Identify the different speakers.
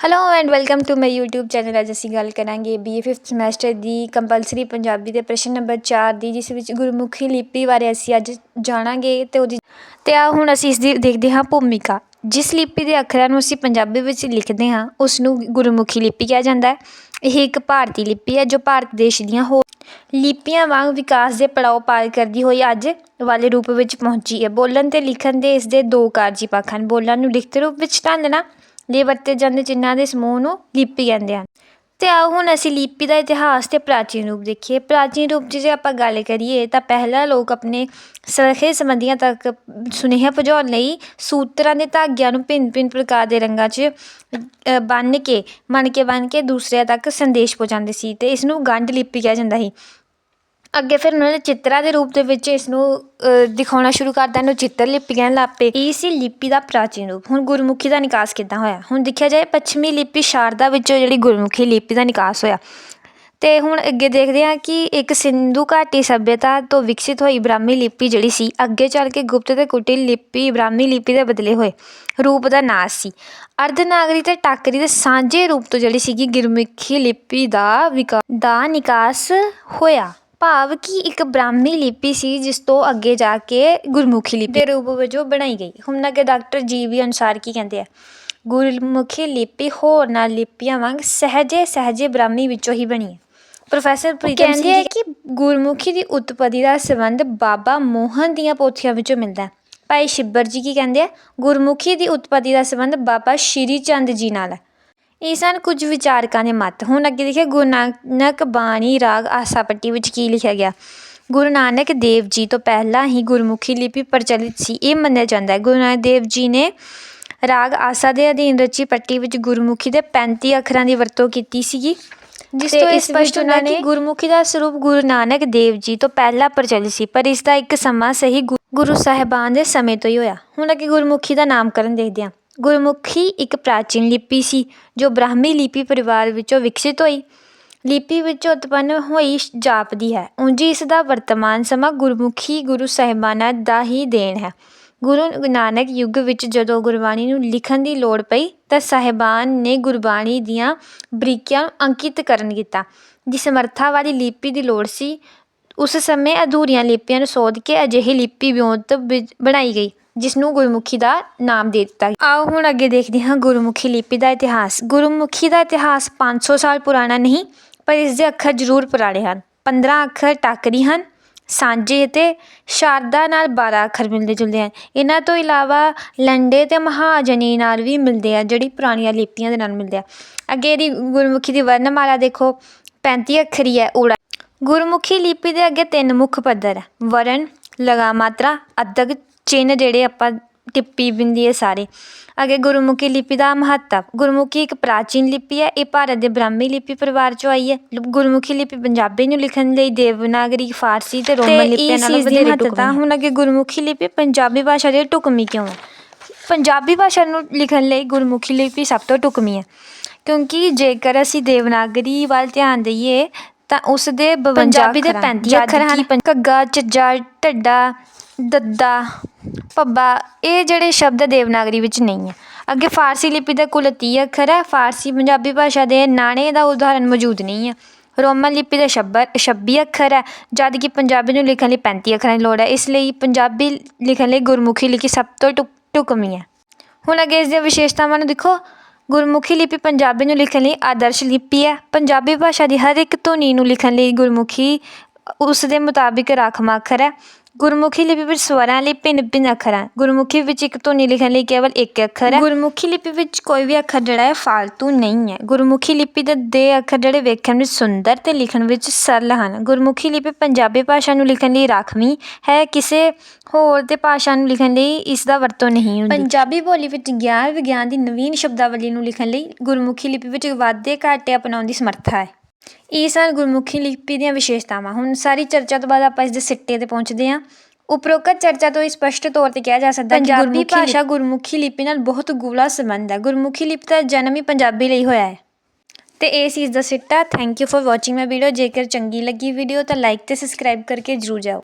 Speaker 1: Hello and welcome to my YouTube channel ਅੱਜ ਅਸੀਂ ਗੱਲ ਕਰਾਂਗੇ BA 5th ਸਮੈਸਟਰ ਦੀ ਕੰਪਲਸਰੀ ਪੰਜਾਬੀ ਦੇ ਪ੍ਰਸ਼ਨ ਨੰਬਰ 4 ਦੀ, ਜਿਸ ਵਿੱਚ ਗੁਰਮੁਖੀ ਲਿਪੀ ਬਾਰੇ ਅਸੀਂ ਅੱਜ ਜਾਣਾਂਗੇ ਤੇ ਉਹਦੀ ਤੇ ਆ ਹੁਣ ਅਸੀਂ ਇਸ ਦੀ ਦੇਖਦੇ ਹਾਂ ਭੂਮਿਕਾ। ਜਿਸ ਲਿਪੀ ਦੇ ਅੱਖਰਾਂ ਨੂੰ ਅਸੀਂ ਪੰਜਾਬੀ ਵਿੱਚ ਲਿਖਦੇ ਹਾਂ ਉਸ ਨੂੰ ਗੁਰਮੁਖੀ ਲਿਪੀ ਕਿਹਾ ਜਾਂਦਾ ਹੈ। ਇਹ ਇੱਕ ਭਾਰਤੀ ਲਿਪੀ ਹੈ ਜੋ ਭਾਰਤ ਦੇਸ਼ ਦੀਆਂ ਹੋਰ ਲਿਪੀਆਂ ਵਾਂਗ ਵਿਕਾਸ ਦੇ ਪੜਾਅ ਪਾਰ ਕਰਦੀ ਹੋਈ ਅੱਜ ਵਾਲੇ ਰੂਪ ਵਿੱਚ ਪਹੁੰਚੀ ਹੈ। ਬੋਲਣ ਤੇ ਲਿਖਣ ਦੇ ਇਸ ਦੇ ਦੋ ਕਾਰਜੀ ਪੱਖ ਹਨ। ਬੋਲਣ ਨੂੰ ਲਿਖਤ ਰੂਪ ਵਿੱਚ ਢਾਲਣਾ ਲਈ ਵਰਤੇ ਜਾਂਦੇ ਚਿੰਨ੍ਹਾਂ ਦੇ ਸਮੂਹ ਨੂੰ ਲਿਪੀ ਕਹਿੰਦੇ ਹਨ। ਅਤੇ ਆਓ ਹੁਣ ਅਸੀਂ ਲਿਪੀ ਦਾ ਇਤਿਹਾਸ ਅਤੇ ਪ੍ਰਾਚੀਨ ਰੂਪ ਦੇਖੀਏ। ਪ੍ਰਾਚੀਨ ਰੂਪ 'ਚ ਜੇ ਆਪਾਂ ਗੱਲ ਕਰੀਏ ਤਾਂ ਪਹਿਲਾਂ ਲੋਕ ਆਪਣੇ ਸਖੇ ਸੰਬੰਧੀਆਂ ਤੱਕ ਸੁਨੇਹਾ ਪਹੁੰਚਾਉਣ ਲਈ ਸੂਤਰਾਂ ਦੇ ਧਾਗਿਆਂ ਨੂੰ ਭਿੰਨ ਭਿੰਨ ਪ੍ਰਕਾਰ ਦੇ ਰੰਗਾਂ 'ਚ ਬੰਨ੍ਹ ਕੇ ਮਣ ਕੇ ਬੰਨ੍ਹ ਕੇ ਦੂਸਰਿਆਂ ਤੱਕ ਸੰਦੇਸ਼ ਪਹੁੰਚਾਉਂਦੇ ਸੀ ਅਤੇ ਇਸ ਨੂੰ ਗੰਢ ਲਿਪੀ ਕਿਹਾ ਜਾਂਦਾ ਸੀ। ਅੱਗੇ ਫਿਰ ਉਹਨਾਂ ਨੇ ਚਿੱਤਰਾਂ ਦੇ ਰੂਪ ਦੇ ਵਿੱਚ ਇਸ ਨੂੰ ਦਿਖਾਉਣਾ ਸ਼ੁਰੂ ਕਰਤਾ। ਇਹਨੂੰ ਚਿੱਤਰ ਲਿਪੀ ਕਹਿਣ ਲੱਗ ਪਏ ਇਹ ਸੀ ਲਿਪੀ ਦਾ ਪ੍ਰਾਚੀਨ ਰੂਪ। ਹੁਣ ਗੁਰਮੁਖੀ ਦਾ ਨਿਕਾਸ ਕਿੱਦਾਂ ਹੋਇਆ? ਹੁਣ ਦੇਖਿਆ ਜਾਏ, ਪੱਛਮੀ ਲਿਪੀ ਸ਼ਾਰਦਾ ਵਿੱਚੋਂ ਜਿਹੜੀ ਗੁਰਮੁਖੀ ਲਿਪੀ ਦਾ ਨਿਕਾਸ ਹੋਇਆ। ਅਤੇ ਹੁਣ ਅੱਗੇ ਦੇਖਦੇ ਹਾਂ ਕਿ ਇੱਕ ਸਿੰਧੂ ਘਾਟੀ ਸੱਭਿਅਤਾ ਤੋਂ ਵਿਕਸਿਤ ਹੋਈ ਬ੍ਰਾਹਮੀ ਲਿਪੀ ਜਿਹੜੀ ਸੀ, ਅੱਗੇ ਚੱਲ ਕੇ ਗੁਪਤ ਅਤੇ ਕੁਟਿਲ ਲਿਪੀ, ਬ੍ਰਾਹਮੀ ਲਿਪੀ ਦੇ ਬਦਲੇ ਹੋਏ। ਰੂਪ ਦਾ ਨਾਸ ਸੀ। ਅਰਧਨਾਗਰੀ ਤੇ ਟਾਕਰੀ ਦੇ ਸਾਂਝੇ ਰੂਪ ਤੋਂ ਜਿਹੜੀ ਸੀਗੀ ਗੁਰਮੁਖੀ ਲਿਪੀ ਦਾ ਵਿਕਾ, ਦਾ ਨਿਕਾਸ ਹੋਇਆ। ਭਾਵ ਕਿ ਇੱਕ ਬ੍ਰਾਹਮੀ ਲਿਪੀ ਸੀ ਜਿਸ ਤੋਂ ਅੱਗੇ ਜਾ ਕੇ ਗੁਰਮੁਖੀ ਲਿਪੀ ਦੇ ਰੂਪ ਵਜੋਂ ਬਣਾਈ ਗਈ। ਹੁਣ ਅੱਗੇ ਡਾਕਟਰ ਜੀ ਵੀ ਅਨੁਸਾਰ ਕੀ ਕਹਿੰਦੇ ਆ? ਗੁਰਮੁਖੀ ਲਿਪੀ ਹੋਰਨਾਂ ਲਿਪੀਆਂ ਵਾਂਗ ਸਹਜੇ ਸਹਜੇ ਬ੍ਰਾਹਮੀ ਵਿੱਚੋਂ ਹੀ ਬਣੀ ਹੈ। ਪ੍ਰੋਫੈਸਰ ਪ੍ਰੀਤਮ ਸਿੰਘ ਕਹਿੰਦੇ ਆ ਕਿ ਗੁਰਮੁਖੀ ਦੀ ਉਤਪਤੀ ਦਾ ਸੰਬੰਧ ਬਾਬਾ ਮੋਹਨ ਦੀਆਂ ਪੋਥੀਆਂ ਵਿੱਚੋਂ ਮਿਲਦਾ ਹੈ। ਭਾਈ ਸ਼ਿੱਬਰ ਜੀ ਕੀ ਕਹਿੰਦੇ ਆ? ਗੁਰਮੁਖੀ ਦੀ ਉਤਪਤੀ ਦਾ ਸੰਬੰਧ ਬਾਬਾ ਸ਼੍ਰੀ ਚੰਦ ਜੀ ਨਾਲ ਹੈ। ਇਹ ਸਨ ਕੁਝ ਵਿਚਾਰਕਾਂ ਦੇ ਮਤ। ਹੁਣ ਅੱਗੇ ਦੇਖਿਆ ਗੁਰੂ ਨਾਨਕ ਬਾਣੀ ਰਾਗ ਆਸਾ ਪੱਟੀ ਵਿੱਚ ਕੀ ਲਿਖਿਆ ਗਿਆ? ਗੁਰੂ ਨਾਨਕ ਦੇਵ ਜੀ ਤੋਂ ਪਹਿਲਾਂ ਹੀ ਗੁਰਮੁਖੀ ਲਿਪੀ ਪ੍ਰਚਲਿਤ ਸੀ। ਇਹ ਮੰਨਿਆ ਜਾਂਦਾ ਹੈ। ਗੁਰੂ ਨਾਨਕ ਦੇਵ ਜੀ ਨੇ ਰਾਗ ਆਸਾ ਦੇ ਅਧੀਨ ਰਚੀ ਪੱਟੀ ਵਿੱਚ ਗੁਰਮੁਖੀ ਦੇ 35 ਅੱਖਰਾਂ ਦੀ ਵਰਤੋਂ ਕੀਤੀ ਸੀਗੀ। ਜਿਸ ਤੋਂ ਇਹ ਸਪਸ਼ਟ ਹੁੰਦਾ ਕਿ ਗੁਰਮੁਖੀ ਦਾ ਸਰੂਪ ਗੁਰੂ ਨਾਨਕ ਦੇਵ ਜੀ ਤੋਂ ਪਹਿਲਾਂ ਪ੍ਰਚਲਿਤ ਸੀ ਪਰ ਇਸ ਦਾ ਇੱਕ ਸਮਾਂ ਸਹੀ ਗੁਰੂ ਸਾਹਿਬਾਨ ਦੇ ਸਮੇਂ ਤੋਂ ਹੀ ਹੋਇਆ। ਹੁਣ ਅੱਗੇ ਗੁਰਮੁਖੀ ਦਾ ਨਾਮਕਰਨ ਦੇਖਦੇ ਹਾਂ। ਗੁਰਮੁਖੀ ਇੱਕ ਪ੍ਰਾਚੀਨ ਲਿਪੀ ਸੀ, ਜੋ ਬ੍ਰਾਹਮੀ ਲਿਪੀ ਪਰਿਵਾਰ ਵਿੱਚੋਂ ਵਿਕਸਿਤ ਹੋਈ। ਲਿਪੀ ਵਿੱਚ ਉਤਪੰਨ ਹੋਈ ਜਾਪਦੀ ਹੈ। ਉਂਝ ਇਸ ਦਾ ਵਰਤਮਾਨ ਸਮਾਂ ਗੁਰਮੁਖੀ ਗੁਰੂ ਸਾਹਿਬਾਨਾਂ ਦਾ ਹੀ ਦੇਣ ਹੈ। ਗੁਰੂ ਨਾਨਕ ਯੁੱਗ ਵਿੱਚ ਜਦੋਂ ਗੁਰਬਾਣੀ ਨੂੰ ਲਿਖਣ ਦੀ ਲੋੜ ਪਈ, ਤਾਂ ਸਾਹਿਬਾਨ ਨੇ ਗੁਰਬਾਣੀ ਦੀਆਂ ਬਰੀਕੀਆਂ ਨੂੰ ਅੰਕਿਤ ਕਰਨ ਕੀਤਾ। ਜਿਸ ਸਮਰੱਥਾ ਵਾਲੀ ਲਿਪੀ ਦੀ ਲੋੜ ਸੀ। ਉਸ ਸਮੇਂ ਅਧੂਰੀਆਂ ਲਿਪੀਆਂ ਨੂੰ ਸੋਧ ਕੇ ਅਜਿਹੀ ਲਿਪੀ ਵਿਉਂਤ ਵਿੱਚ ਬਣਾਈ ਗਈ। ਜਿਸ ਨੂੰ ਗੁਰਮੁਖੀ ਦਾ ਨਾਮ ਦੇ ਦਿੱਤਾ ਗਿਆ। ਆਓ ਹੁਣ ਅੱਗੇ ਦੇਖਦੇ ਹਾਂ ਗੁਰਮੁਖੀ ਲਿਪੀ ਦਾ ਇਤਿਹਾਸ। ਗੁਰਮੁਖੀ ਦਾ ਇਤਿਹਾਸ 500 ਸਾਲ ਪੁਰਾਣਾ ਨਹੀਂ, ਪਰ ਇਸ ਦੇ ਅੱਖਰ ਜ਼ਰੂਰ ਪੁਰਾਣੇ ਹਨ। 15 ਅੱਖਰ ਟਾਕਰੀ ਹਨ, ਸਾਂਝੇ ਅਤੇ ਸ਼ਾਰਦਾ ਨਾਲ 12 ਅੱਖਰ ਮਿਲਦੇ ਜੁਲਦੇ ਹਨ। ਇਹਨਾਂ ਤੋਂ ਇਲਾਵਾ ਲੰਡੇ ਤੇ ਮਹਾਜਨੀ ਨਾਲ ਵੀ ਮਿਲਦੇ ਆ, ਜਿਹੜੀ ਪੁਰਾਣੀਆਂ ਲਿਪੀਆਂ ਦੇ ਨਾਲ ਮਿਲਦੇ ਆ। ਅੱਗੇ ਇਹਦੀ ਗੁਰਮੁਖੀ ਦੀ ਵਰਣਮਾਲਾ ਦੇਖੋ। 35 ਅੱਖਰੀ ਹੈ, ਊੜਾ। ਗੁਰਮੁਖੀ ਲਿਪੀ ਦੇ ਅੱਗੇ ਤਿੰਨ ਮੁੱਖ ਪੱਧਰ ਹੈ। ਵਰਣ, ਲਗਾ ਮਾਤਰਾ ਅੱਧਕ ਚਿੰਨ੍ਹ ਜਿਹੜੇ ਆਪਾਂ ਟਿੱਪੀ ਬਿੰਦੀ ਇਹ ਸਾਰੇ। ਅੱਗੇ ਗੁਰਮੁਖੀ ਲਿਪੀ ਦਾ ਮਹੱਤਵ। ਗੁਰਮੁਖੀ ਇੱਕ ਪ੍ਰਾਚੀਨ ਲਿਪੀ ਹੈ ਇਹ ਭਾਰਤ ਦੇ ਬ੍ਰਾਹਮੀ ਲਿਪੀ ਪਰਿਵਾਰ ਚੋਂ ਆਈ ਹੈ ਗੁਰਮੁਖੀ ਲਿਪੀ ਪੰਜਾਬੀ ਨੂੰ ਲਿਖਣ ਲਈ ਦੇਵਨਾਗਰੀ ਫਾਰਸੀ ਤੇ ਰੋਮਨ ਲਿਪੀਆਂ ਨਾਲੋਂ ਵਧੇਰੇ ਹੈ ਹੁਣ ਅੱਗੇ ਗੁਰਮੁਖੀ ਲਿਪੀ ਪੰਜਾਬੀ ਭਾਸ਼ਾ ਦੀ ਢੁਕਵੀਂ ਕਿਉਂ ਹੈ ਪੰਜਾਬੀ ਭਾਸ਼ਾ ਨੂੰ ਲਿਖਣ ਲਈ ਗੁਰਮੁਖੀ ਲਿਪੀ ਸਭ ਤੋਂ ਢੁਕਵੀਂ ਹੈ ਕਿਉਂਕਿ ਜੇਕਰ ਅਸੀਂ ਦੇਵਨਾਗਰੀ ਵੱਲ ਧਿਆਨ ਦਈਏ ਤਾਂ ਉਸ ਦੇ 52 ਪੰਜਾਬੀ ਦੇ 35 ਅੱਖਰ ਹਨ। ਘੱਗਾ ਝੱਜਾ ਢੱਡਾ ਦੱਦਾ ਭੱਬਾ, ਇਹ ਜਿਹੜੇ ਸ਼ਬਦ ਦੇਵਨਾਗਰੀ ਵਿੱਚ ਨਹੀਂ ਹੈ। ਅੱਗੇ ਫਾਰਸੀ ਲਿਪੀ ਦੇ ਕੁੱਲ ਤੀਹ ਅੱਖਰ ਹੈ। ਫਾਰਸੀ ਪੰਜਾਬੀ ਭਾਸ਼ਾ ਦੇ ਨਾਣੇ ਦਾ ਉਦਾਹਰਨ ਮੌਜੂਦ ਨਹੀਂ ਹੈ। ਰੋਮਨ ਲਿਪੀ ਦੇ ਸ਼ਬਰ, ਛੱਬੀ ਅੱਖਰ ਹੈ, ਜਦ ਕਿ ਪੰਜਾਬੀ ਨੂੰ ਲਿਖਣ ਲਈ 35 ਅੱਖਰਾਂ ਦੀ ਲੋੜ ਹੈ। ਇਸ ਲਈ ਪੰਜਾਬੀ ਲਿਖਣ ਲਈ ਗੁਰਮੁਖੀ ਲਿਪੀ ਸਭ ਤੋਂ ਢੁਕ- ਢੁਕਵੀਂ ਹੈ। ਹੁਣ ਅੱਗੇ ਇਸ ਦੀਆਂ ਵਿਸ਼ੇਸ਼ਤਾਵਾਂ ਨੂੰ ਦੇਖੋ। ਗੁਰਮੁਖੀ ਲਿਪੀ ਪੰਜਾਬੀ ਨੂੰ ਲਿਖਣ ਲਈ ਆਦਰਸ਼ ਲਿਪੀ ਹੈ। ਪੰਜਾਬੀ ਭਾਸ਼ਾ ਦੀ ਹਰ ਇੱਕ ਧੁਨੀ ਨੂੰ ਲਿਖਣ ਲਈ ਗੁਰਮੁਖੀ, ਉਸ ਦੇ ਮੁਤਾਬਿਕ ਰਾਖਵਾਂ ਅੱਖਰ ਹੈ। ਗੁਰਮੁਖੀ ਲਿਪੀ ਵਿੱਚ ਸਵਰਾਂ ਲਈ ਭਿੰਨ ਭਿੰਨ ਅੱਖਰ। ਹਨ ਗੁਰਮੁਖੀ ਵਿੱਚ ਇੱਕ ਧੁਨੀ ਲਿਖਣ ਲਈ ਕੇਵਲ ਇੱਕ ਅੱਖਰ ਹੈ। ਗੁਰਮੁਖੀ ਲਿਪੀ ਵਿੱਚ ਕੋਈ ਵੀ ਅੱਖਰ ਜਿਹੜਾ ਹੈ ਫਾਲਤੂ ਨਹੀਂ ਹੈ। ਗੁਰਮੁਖੀ ਲਿਪੀ ਦੇ ਦੇ ਅੱਖਰ ਜਿਹੜੇ ਵੇਖਣ ਵਿੱਚ ਸੁੰਦਰ ਤੇ ਲਿਖਣ ਵਿੱਚ ਸਰਲ ਹਨ। ਗੁਰਮੁਖੀ ਲਿਪੀ ਪੰਜਾਬੀ ਭਾਸ਼ਾ ਨੂੰ ਲਿਖਣ ਲਈ ਰਾਖਵੀਂ ਹੈ ਕਿਸੇ ਹੋਰ ਦੇ ਭਾਸ਼ਾ ਨੂੰ ਲਿਖਣ ਲਈ ਇਸ ਦਾ ਵਰਤੋਂ ਨਹੀਂ ਹੁੰਦੀ। ਪੰਜਾਬੀ ਬੋਲੀ ਵਿੱਚ ਗਿਆਨ ਵਿਗਿਆਨ ਦੀ ਨਵੀਨ ਸ਼ਬਦਾਵਲੀ ਨੂੰ ਲਿਖਣ ਲਈ ਗੁਰਮੁਖੀ ਲਿਪੀ ਵਿੱਚ ਵਾਧੇ ਘਾਟੇ ਅਪਣਾਉਣ ਦੀ ਸਮਰੱਥਾ ਹੈ। ਇਹ ਸਨ ਗੁਰਮੁਖੀ ਲਿਪੀ ਦੀਆਂ ਵਿਸ਼ੇਸ਼ਤਾਵਾਂ। ਹੁਣ ਸਾਰੀ ਚਰਚਾ ਤੋਂ ਬਾਅਦ ਆਪਾਂ ਇਸ ਦੇ ਸਿੱਟੇ ਤੇ ਪਹੁੰਚਦੇ ਹਾਂ। ਉਪਰੋਕਤ ਚਰਚਾ ਤੋਂ ਇਹ ਸਪਸ਼ਟ ਤੌਰ ਤੇ ਕਿਹਾ ਜਾ ਸਕਦਾ ਹੈ ਕਿ ਪੰਜਾਬੀ ਭਾਸ਼ਾ ਗੁਰਮੁਖੀ ਲਿਪੀ ਨਾਲ ਬਹੁਤ ਗੂੜਾ ਸੰਬੰਧ ਹੈ। ਗੁਰਮੁਖੀ ਲਿਪੀ ਦਾ ਜਨਮ ਹੀ ਪੰਜਾਬੀ ਲਈ ਹੋਇਆ ਹੈ। ਤੇ ਇਹ ਸੀ ਇਸ ਦਾ ਸਿੱਟਾ। Thank you for watching my video ਜੇਕਰ ਚੰਗੀ ਲੱਗੀ ਵੀਡੀਓ ਤਾਂ ਲਾਈਕ ਤੇ ਸਬਸਕ੍ਰਾਈਬ ਕਰਕੇ ਜਰੂਰ ਜਾਓ।